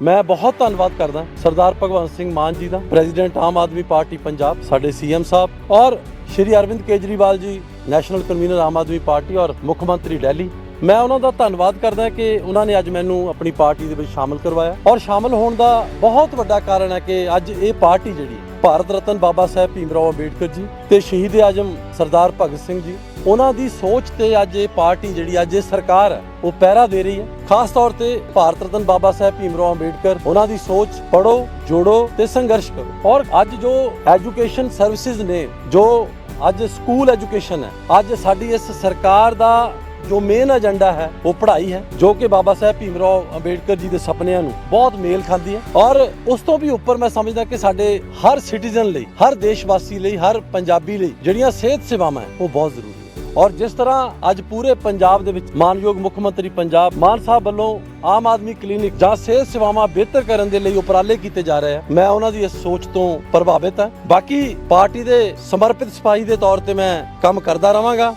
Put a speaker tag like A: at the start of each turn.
A: ਮੈਂ ਬਹੁਤ ਧੰਨਵਾਦ ਕਰਦਾ ਸਰਦਾਰ ਭਗਵੰਤ ਸਿੰਘ ਮਾਨ ਜੀ ਦਾ, ਪ੍ਰੈਜ਼ੀਡੈਂਟ ਆਮ ਆਦਮੀ ਪਾਰਟੀ ਪੰਜਾਬ, ਸਾਡੇ ਸੀਐਮ ਸਾਹਿਬ ਔਰ Shri Arvind Kejriwal ji, national convener Aam Aadmi party ਔਰ ਮੁੱਖ ਮੰਤਰੀ ਦਿੱਲੀ। ਮੈਂ ਉਹਨਾਂ ਦਾ ਧੰਨਵਾਦ ਕਰਦਾ ਕਿ ਉਹਨਾਂ ਨੇ ਅੱਜ ਮੈਨੂੰ ਆਪਣੀ ਪਾਰਟੀ ਦੇ ਵਿੱਚ ਸ਼ਾਮਲ ਕਰਵਾਇਆ ਔਰ ਸ਼ਾਮਲ ਹੋਣ ਦਾ ਬਹੁਤ ਵੱਡਾ ਕਾਰਨ ਹੈ ਕਿ ਅੱਜ ਇਹ ਪਾਰਟੀ ਜਿਹੜੀ ਭਾਰਤ ਰਤਨ ਬਾਬਾ ਸਾਹਿਬ ਭੀਮਰਾਓ ਅੰਬੇਡਕਰ ਜੀ ਤੇ ਸ਼ਹੀਦ ਆਜਮ ਸਰਦਾਰ ਭਗਤ ਸਿੰਘ ਜੀ, ਉਹਨਾਂ ਦੀ ਸੋਚ ਤੇ ਅੱਜ ਇਹ ਪਾਰਟੀ ਜਿਹੜੀ ਅੱਜ ਇਹ ਸਰਕਾਰ ਹੈ, ਉਹ ਪਹਿਰਾ ਦੇ ਰਹੀ ਹੈ। ਖਾਸ ਤੌਰ ਤੇ ਭਾਰਤ ਰਤਨ ਬਾਬਾ ਸਾਹਿਬ ਭੀਮਰਾਓ ਅੰਬੇਡਕਰ, ਉਹਨਾਂ ਦੀ ਸੋਚ ਪੜੋ ਜੋੜੋ ਤੇ ਸੰਘਰਸ਼ ਕਰੋ। ਔਰ ਅੱਜ ਜੋ ਐਜੂਕੇਸ਼ਨ ਸਰਵਿਸਿਜ਼ ਨੇ, ਜੋ ਅੱਜ ਸਕੂਲ ਐਜੂਕੇਸ਼ਨ ਹੈ, ਅੱਜ ਸਾਡੀ ਇਸ ਸਰਕਾਰ ਦਾ ਜੋ ਮੇਨ ਏਜੰਡਾ ਹੈ, ਉਹ ਪੜ੍ਹਾਈ ਹੈ, ਜੋ ਕਿ ਬਾਬਾ ਸਾਹਿਬ ਭੀਮਰਾਓ ਅੰਬੇਡਕਰ ਜੀ ਦੇ ਸੁਪਨਿਆਂ ਨੂੰ ਬਹੁਤ ਮੇਲ ਖਾਂਦੀ ਹੈ। ਔਰ ਉਸ ਤੋਂ ਵੀ ਉੱਪਰ ਮੈਂ ਸਮਝਦਾ ਕਿ ਸਾਡੇ ਹਰ ਸਿਟੀਜ਼ਨ ਲਈ, ਹਰ ਦੇਸ਼ਵਾਸੀ ਲਈ, ਹਰ ਪੰਜਾਬੀ ਲਈ ਜਿਹੜੀਆਂ ਸਿਹਤ ਸੇਵਾਵਾਂ ਹੈ, ਉਹ ਬਹੁਤ ਜ਼ਰੂਰੀ ਔਰ ਜਿਸ ਤਰ੍ਹਾਂ ਅੱਜ ਪੂਰੇ ਪੰਜਾਬ ਦੇ ਵਿੱਚ ਮਾਨਯੋਗ ਮੁੱਖ ਮੰਤਰੀ ਪੰਜਾਬ ਮਾਨ ਸਾਹਿਬ ਵੱਲੋਂ ਆਮ ਆਦਮੀ ਕਲੀਨਿਕ ਜਾਂ ਸਿਹਤ ਸੇਵਾਵਾਂ ਬਿਹਤਰ ਕਰਨ ਦੇ ਲਈ ਉਪਰਾਲੇ ਕੀਤੇ ਜਾ ਰਹੇ ਆ ਮੈਂ ਉਹਨਾਂ ਦੀ ਇਸ ਸੋਚ ਤੋਂ ਪ੍ਰਭਾਵਿਤ ਹਾਂ। ਬਾਕੀ ਪਾਰਟੀ ਦੇ ਸਮਰਪਿਤ ਸਿਪਾਹੀ ਦੇ ਤੌਰ ਤੇ ਮੈਂ ਕੰਮ ਕਰਦਾ ਰਵਾਂਗਾ